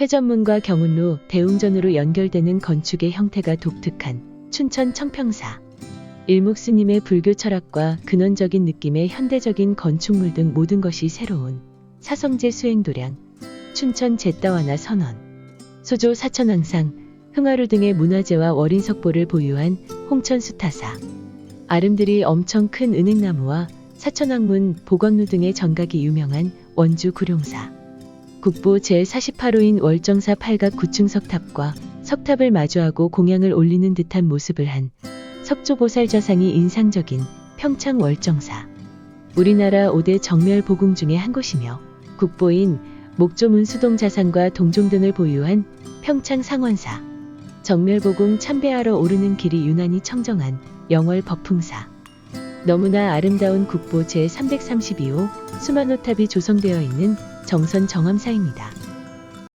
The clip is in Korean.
회전문과 경운로, 대웅전으로 연결되는 건축의 형태가 독특한 춘천 청평사. 일묵스님의 불교 철학과 근원적인 느낌의 현대적인 건축물 등 모든 것이 새로운 사성제 수행 도량, 춘천 제따와나 선원, 소조 사천왕상, 흥화루 등의 문화재와 월인석보를 보유한 홍천수타사. 아름드리 엄청 큰 은행나무와 사천왕문, 보광루 등의 전각이 유명한 원주 구룡사. 국보 제48호인 월정사 팔각 9층 석탑과 석탑을 마주하고 공양을 올리는 듯한 모습을 한 석조보살 좌상이 인상적인 평창 월정사. 우리나라 5대 정멸 보궁 중의 한 곳이며 국보인 목조문 수동 자산과 동종 등을 보유한 평창 상원사. 정멸보궁 참배하러 오르는 길이 유난히 청정한 영월 법풍사. 너무나 아름다운 국보 제332호 수만호탑이 조성되어 있는 정선 정암사입니다.